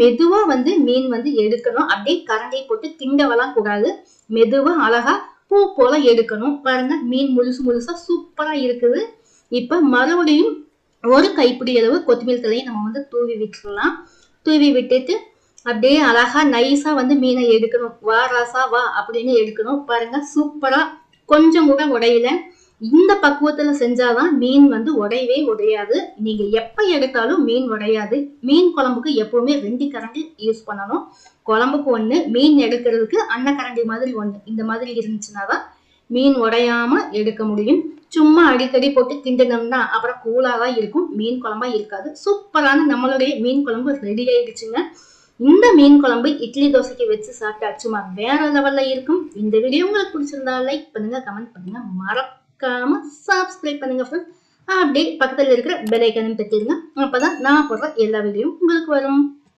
மெதுவா வந்து மீன் வந்து எடுக்கணும். அப்படியே கரண்டியை போட்டு திண்டவெல்லாம் கூடாது. மெதுவா அழகா பூ போல எடுக்கணும். பாருங்க மீன் முழுசு முழுசா சூப்பரா இருக்குது. இப்ப மறுபடியும் ஒரு கைப்பிடி அளவு கொத்தமல்லி தலையை நம்ம வந்து தூவி விட்டுடலாம் தூவி விட்டுட்டு அப்படியே அழகா நைஸா வந்து மீனை எடுக்கணும். வா ராசா வா அப்படின்னு எடுக்கணும். பாருங்க சூப்பரா கொஞ்சம் கூட உடையல. இந்த பக்குவத்துல செஞ்சாதான் மீன் வந்து உடையவே உடையாது. நீங்க எப்ப எடுத்தாலும் மீன் உடையாது. மீன் குழம்புக்கு எப்பவுமே ரெண்டு கரண்டி யூஸ் பண்ணணும். குழம்புக்கு ஒண்ணு மீன் எடுக்கிறதுக்கு அன்ன கரண்டி மாதிரி ஒண்ணு. இந்த மாதிரி இருந்துச்சுன்னா தான் மீன் உடையாம எடுக்க முடியும். சும்மா அடிக்கடி போட்டு கிண்டினோம்னா அப்புறம் கூலாதான் இருக்கும். மீன் குழம்பா இருக்காது. சூப்பரான நம்மளுடைய மீன் குழம்பு ரெடி ஆயிடுச்சுங்க. இந்த மீன் குழம்பு இட்லி தோசைக்கு வச்சு சாப்பிட்டா சும்மா வேற லெவல்ல இருக்கும். இந்த வீடியோ உங்களுக்கு பிடிச்சிருந்தா லைக் பண்ணுங்க கமெண்ட் பண்ணுங்க. மறக்காம சப்ஸ்கிரைப் பண்ணுங்க ஃப்ரெண்ட்ஸ் அப்படியே பக்கத்தில் இருக்கிற பெல் ஐக்கனையும் தட்டிடுங்க அப்பதான் நான் போடுற எல்லா வீடியோவும் உங்களுக்கு வரும்.